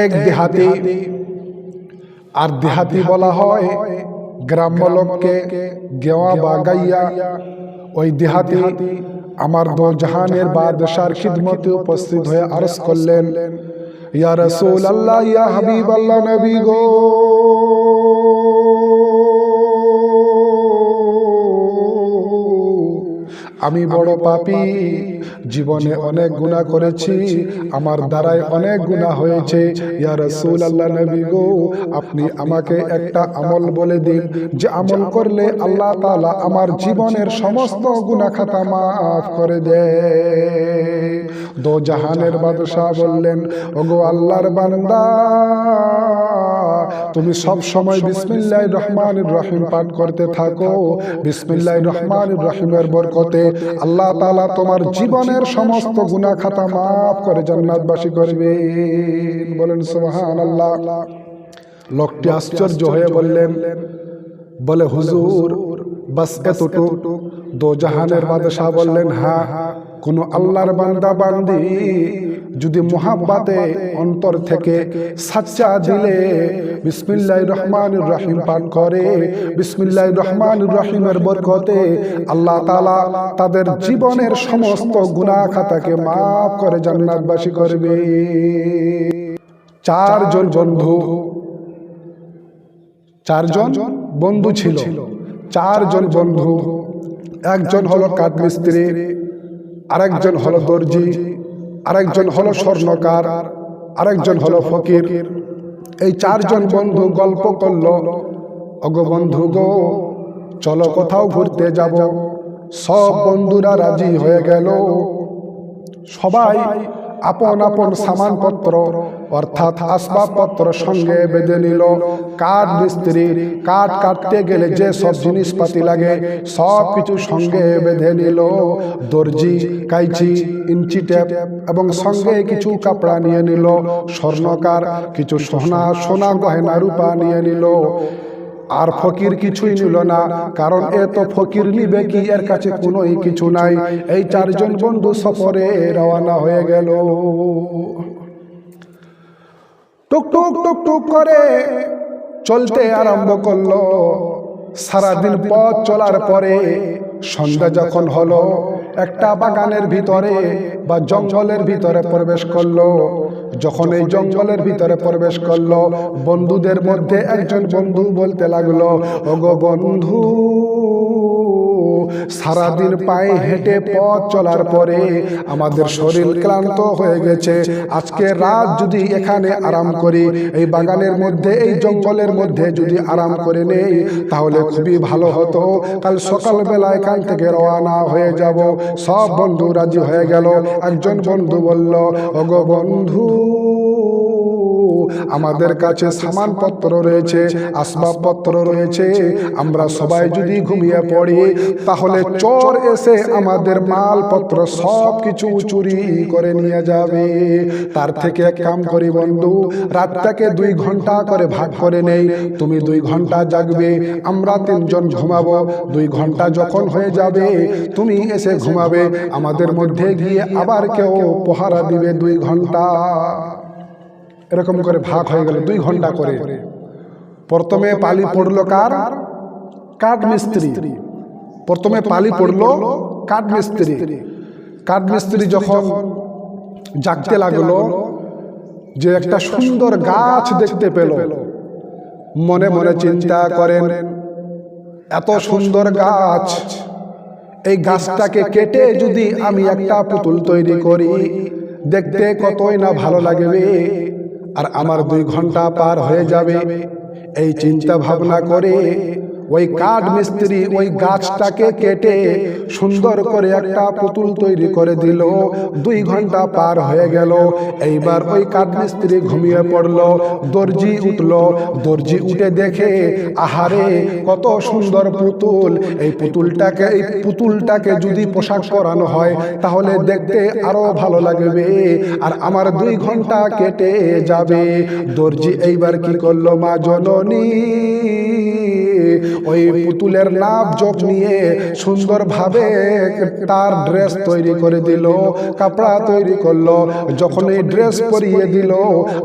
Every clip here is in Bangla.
এক দেহাতি আর দেহাতি বলা হয় গ্রাম্য লোককে গেওয়া বা গাইয়া। ওই দেহাতি আমার দো জাহানের বাদশার খিদমতে উপস্থিত হয়ে আরস করলেন ইয়া রসুল আল্লাহ ইয়া হাবিব আল্লাহ নবী গো। আমি বড় পাপী জীবনে অনেক গুণা করেছি আমার দ্বারাই অনেক গুণা হয়েছে। ইয়া রাসূল আল্লাহ নবী গো আপনি আমাকে একটা আমল বলে দিন যে আমল করলে আল্লাহ তাআলা আমার জীবনের সমস্ত গুনাহ খাতা মাফ করে দেয় দো। জাহানের বাদশাহ বললেন ওগো আল্লাহর বান্দা তুমি সব সময় বিসমিল্লাহ রহমান রহিম পাঠ করতে থাকো। বিসমিল্লাহ রহমান রহিমের বরকতে আল্লাহ তালা তোমার জীবনের সমস্ত গুনা খাতা মাফ করে জান্নাতবাসী করবে। বলেন সোহান আল্লাহ লোকটি আশ্চর্য হয়ে বললেন, বলে, হুজুর, বাস এতটুক? দো জাহানের বাদশাহ বললেন হা হা কোনো আল্লাহর বান্দা, বান্দি যদি মোহাব্বাতে অন্তর থেকে সাচ্চা দিলে বিসমিল্লাহ রহমান রহিম পান করে বিসমিল্লাহ রহমান রহিমের বরকতে আল্লাহ তালা তাদের জীবনের সমস্ত গুনাহ খাতাকে মাফ করে জান্নাতবাসী করবে। চারজন বন্ধু। চারজন বন্ধু ছিল। চারজন বন্ধু। একজন হলো কাঠমিস্ত্রি আরেকজন হলো দর্জি। আরেকজন হলো স্বর্ণকার আরেকজন হলো ফকির। এই চারজন বন্ধু গল্প করল অগ বন্ধু গো চলো কোথাও ঘুরতে যাব। সব বন্ধুরা রাজি হয়ে গেল। সবাই আপন আপন সামানপত্র, অর্থাৎ আসবাবপত্র সঙ্গে বেঁধে নিল। কাঠ মিস্ত্রি, কাঠ কাটতে গেলে যে সব জিনিসপাতি লাগে, সব কিছু সঙ্গে বেঁধে নিল। দর্জি, কাইচি, ইঞ্চি টেপ এবং সঙ্গে কিছু কাপড়া নিয়ে নিল। স্বর্ণকার, কিছু সোনা সোনা গহেনা, রূপা নিয়ে নিল। আর ফকির কিছুই নিল না কারণ এ তো ফকির নিবে কি এর কাছে কোনো কিছু নাই। এই চারজন বন্ধু সফরে রওনা হয়ে গেল। টুক টুক টুক টুক করে চলতে আরম্ভ করল। সারাদিন পথ চলার পরে সন্ধ্যা যখন হলো একটা বাগানের ভিতরে বা জঙ্গলের ভিতরে প্রবেশ করল। যখন এই জঙ্গলের ভিতরে প্রবেশ করল বন্ধুদের মধ্যে একজন বন্ধু বলতে লাগল ওগো বন্ধু সারাদিন পায়ে হেঁটে পথ চলার পরে আমাদের শরীর ক্লান্ত হয়ে গেছে। আজকে রাত যদি এখানে আরাম করি, এই বাগানের মধ্যে, এই জঙ্গলের মধ্যে যদি আরাম করে নেই, তাহলে খুবই ভালো হতো। কাল সকালবেলা এখান থেকে রওনা হয়ে যাব। সব বন্ধু রাজি হয়ে গেল। একজন বন্ধু বলল, ওগো বন্ধু। আমাদের কাছে সামানপত্র রয়েছে, আসবাবপত্র রয়েছে। আমরা সবাই যদি ঘুমিয়ে পড়ি, তাহলে চোর এসে আমাদের মালপত্র সব কিছু চুরি করে নিয়ে যাবে। তার থেকে এক কাম করি বন্ধু, রাতটাকে দুই ঘণ্টা করে ভাগ করে নেই। তুমি দুই ঘণ্টা জাগবে, আমরা তিনজন ঘুমাবো। দুই ঘণ্টা যখন হয়ে যাবে, তুমি এসে ঘুমাবে। আমাদের মধ্যে গিয়ে আবার কেউ পহারা দিবে দুই ঘণ্টা। এরকম করে ভাগ হয়ে গেল দুই ঘণ্টা করে। প্রথমে পালি পড়ল কার? কাঠ মিস্ত্রি। প্রথমে পালি পড়ল কাঠ মিস্ত্রি। কাঠ মিস্ত্রি যখন জাগতে লাগল যে একটা সুন্দর গাছ দেখতে পেল। মনে মনে চিন্তা করেন এত সুন্দর গাছ এই গাছটাকে কেটে যদি আমি একটা পুতুল তৈরি করি দেখতে কতই না ভালো লাগবে। আর আমার দুই ঘণ্টা পার হয়ে যাবে। এই চিন্তা ভাবনা করে ওই কাঠ মিস্ত্রি ওই গাছটাকে কেটে সুন্দর করে একটা পুতুল তৈরি করে দিল। দুই ঘণ্টা পার হয়ে গেল। এইবার ওই কাঠ মিস্ত্রি ঘুমিয়ে পড়ল। দর্জি উঠল। দর্জি উঠে দেখে, আহারে, কত সুন্দর পুতুল। এই পুতুলটাকে এই পুতুলটাকে যদি পোশাক পরানো হয়, তাহলে দেখতে আরও ভালো লাগবে আর আমার দুই ঘণ্টা কেটে যাবে। দর্জি এইবার কি করল মা জননী? ওই পুতুলের নাপ জোক নিয়ে সুন্দরভাবে তার ড্রেস তৈরি করে দিল, কাপড়া তৈরি করল। যখন এই ড্রেস পরিয়ে দিল,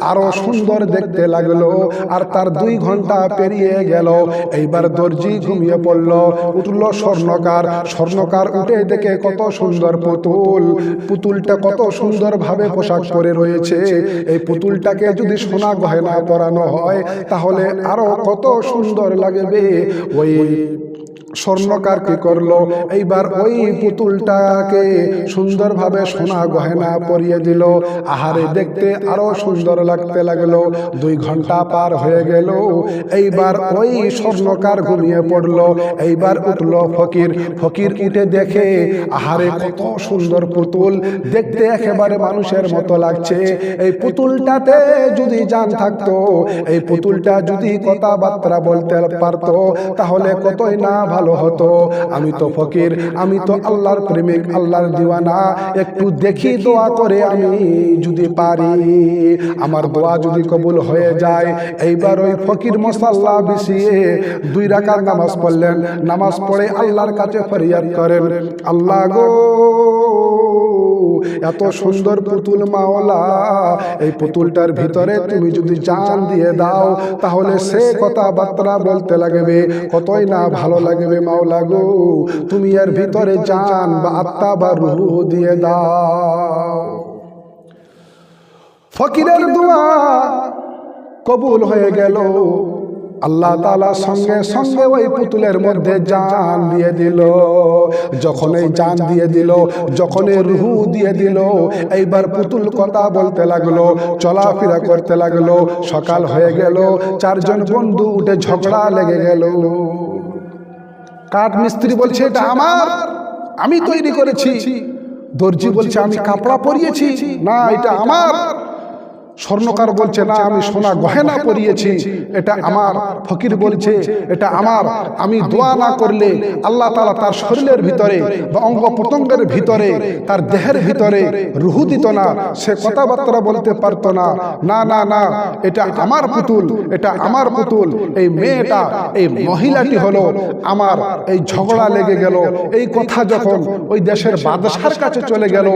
আরও সুন্দর দেখতে লাগল আর তার দুই ঘণ্টা পেরিয়ে গেল। এইবার দর্জি ঘুমিয়ে পড়ল। উঠল স্বর্ণকার। স্বর্ণকার উঠে দেখে কত সুন্দর পুতুল। পুতুলটা কত সুন্দর ভাবে পোশাক পরে রয়েছে। এই পুতুলটাকে যদি সোনা গয়না পরানো হয়, তাহলে আরও কত সুন্দর লাগবে। ওই স্বর্ণকার কি করল? এইবার ওই পুতুলটাকে সুন্দরভাবে সোনা গহেনা পরিয়ে দিল। আহারে দেখতে আরও সুন্দর লাগতে লাগল। দুই ঘণ্টা পার হয়ে গেল। এইবার ওই স্বর্ণকার ঘুমিয়ে পড়ল। এইবার উঠল ফকির। ফকির। উঠে দেখে আহারে কত সুন্দর পুতুল। দেখতে একেবারে মানুষের মতো লাগছে। এই পুতুলটাতে যদি জান থাকতো এই পুতুলটা যদি কথাবার্তা বলতে পারতো তাহলে কতই না ভালো হতো। আমি তো ফকির, আমি তো আল্লাহর প্রেমিক, আল্লাহর দিওয়ানা। একটু দেখি দোয়া করে আমি যদি পারি। আমার দোয়া যদি কবুল হয়ে যায়। এইবার ওই ফকির মশাল্লা বিছিয়ে দুই রাকার নামাজ পড়লেন। নামাজ পড়ে আল্লাহর কাছে ফরিয়াদ করেন, আল্লাহ গো এত সুন্দর পুতুল মাওলা এই পুতুলটার ভিতরে তুমি যদি জান দিয়ে দাও তাহলে সে কথাবার্তা বলতে লাগবে কতই না ভালো লাগবে মাওলা গো তুমি এর ভিতরে জান বা আত্মা বা রুহ দিয়ে দাও। ফকিরের দোয়া কবুল হয়ে গেল। আল্লাহ তালা সঙ্গে সঙ্গে ওই পুতুলের মধ্যে জান দিয়ে দিল। যখন এই জান দিয়ে দিল, যখন এই রুহু দিয়ে দিল, এইবার পুতুল কথা বলতে লাগল, চলাফেরা করতে লাগল, সকাল হয়ে গেল, চারজন বন্ধু উঠে ঝগড়া লেগে গেল। কাঠ মিস্ত্রি বলছে, এটা আমার, আমি তৈরি করেছি। দর্জি বলছে, আমি কাপড়া পরিয়েছি। না, এটা আমার। স্বর্ণকার বলছে না আমি সোনা গহেনা পরিয়েছি। এটা আমার ফকির বলছে এটা আমার আমি দোয়া না করলে আল্লাহ তালা তার শরীরের ভিতরে বা অঙ্গ প্রত্যঙ্গের ভিতরে তার দেহের ভিতরে রুহু দিত না। সে কথাবার্তা বলতে পারতো না। না। না না এটা আমার পুতুল এটা আমার পুতুল। এই মেয়েটা এই মহিলাটি হলো আমার এই ঝগড়া লেগে গেল। এই কথা যখন ওই দেশের বাদশার কাছে চলে গেল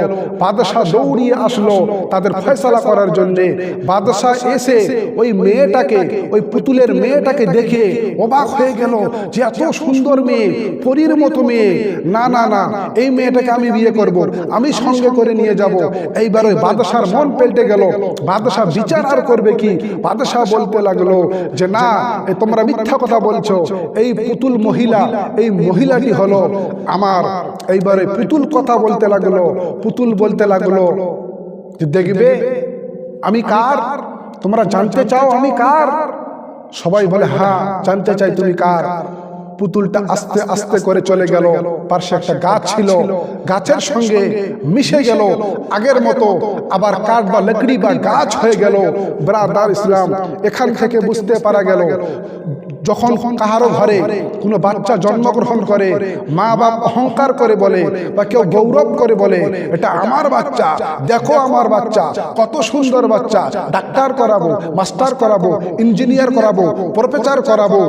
বাদশাহ দৌড়িয়ে আসলো তাদের ফয়সালা করার জন্যে বাদশাহ এসে ওই মেয়েটাকে ওই পুতুলের মেয়েটাকে দেখে অবাক হয়ে গেল যে এত সুন্দর মেয়ে পরীর মতো মেয়ে। না না না এই মেয়েটাকে আমি বিয়ে করব। আমি সঙ্গে করে নিয়ে যাব। এইবার ওই বাদশার মন পেল্টে গেল। বাদশাহ বিচার আর করবে কি? বাদশাহ বলতে লাগল যে না তোমরা মিথ্যা কথা বলছো। এই পুতুল মহিলা এই মহিলাটি হলো আমার। এইবারে পুতুল কথা বলতে লাগল পুতুল বলতে লাগল। দেখবে আমি কার? তোমরা জানতে চাও আমি কার? সবাই বলে হ্যাঁ জানতে চাই তুমি কার? পুতুলটা আস্তে আস্তে করে চলে গেল। পার্শ্বে একটা গাছ ছিল। গাছের সঙ্গে মিশে গেল। আগের মতো আবার কাঠ বা লকড়ি বা গাছ হয়ে গেল। ব্রাদার ইসলাম এখান থেকে বুঝতে পারা গেল। যখন কাহারো ঘরে কোনো বাচ্চা জন্মগ্রহণ করে মা বাপ অহংকার করে বলে বা কেউ গৌরব করে বলে এটা আমার বাচ্চা দেখো আমার বাচ্চা কত সুন্দর বাচ্চা ডাক্তার করাবো মাস্টার করাবো ইঞ্জিনিয়ার করাবো প্রফেসর করাবো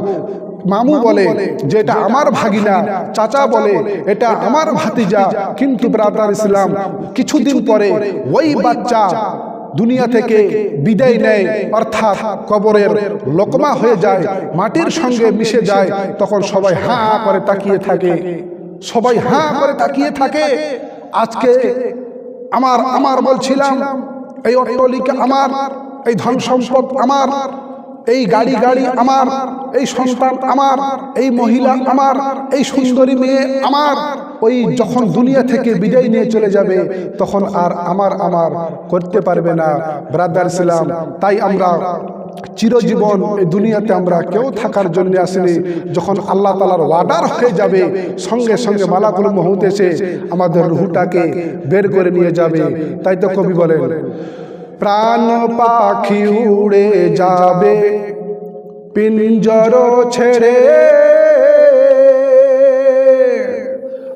মামু বলে যে এটা আমার ভাগিনা চাচা বলে এটা আমার ভাতিজা কিন্তু ব্রাদার ইসলাম কিছুদিন পরে ওই বাচ্চা দুনিয়া থেকে বিদায় নেয় অর্থাৎ কবরের লোকমা হয়ে যায় মাটির সঙ্গে মিশে যায় তখন সবাই হাঁ করে তাকিয়ে থাকে সবাই হাঁ করে তাকিয়ে থাকে। আজকে আমার আমার বলছিলাম এই অট্টলিকা আমার এই ধন সম্পদ আমার এই গাড়ি গাড়ি আমার এই সন্তান আমার এই মহিলা আমার এই সুন্দরী মেয়ে আমার ওই যখন দুনিয়া থেকে বিদায় নিয়ে চলে যাবে, তখন আর আমার আমার করতে পারবে না। ব্রাদার ইসলাম তাই আমরা চিরজীবন এই দুনিয়াতে আমরা কেউ থাকার জন্য আসিনি। যখন আল্লাহ তালার ওয়ার্ডার হয়ে যাবে, সঙ্গে সঙ্গে মালাকুল মহুদ এসে আমাদের রুহুটাকে বের করে নিয়ে যাবে। তাই তো কবি বলেন, প্রাণ পাখি উড়ে যাবে, পিঞ্জর ছেড়ে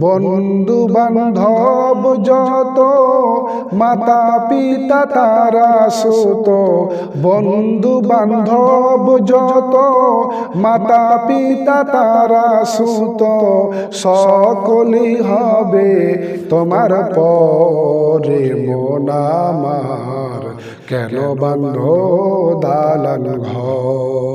বন্ধু বান্ধব যত মাতা পিতা তারা সুত। বন্ধু বান্ধব যত মাতা পিতা তারা সুত। সকলই হবে তোমার পরে মন আমার। কেন বান্ধ দালান ঘর?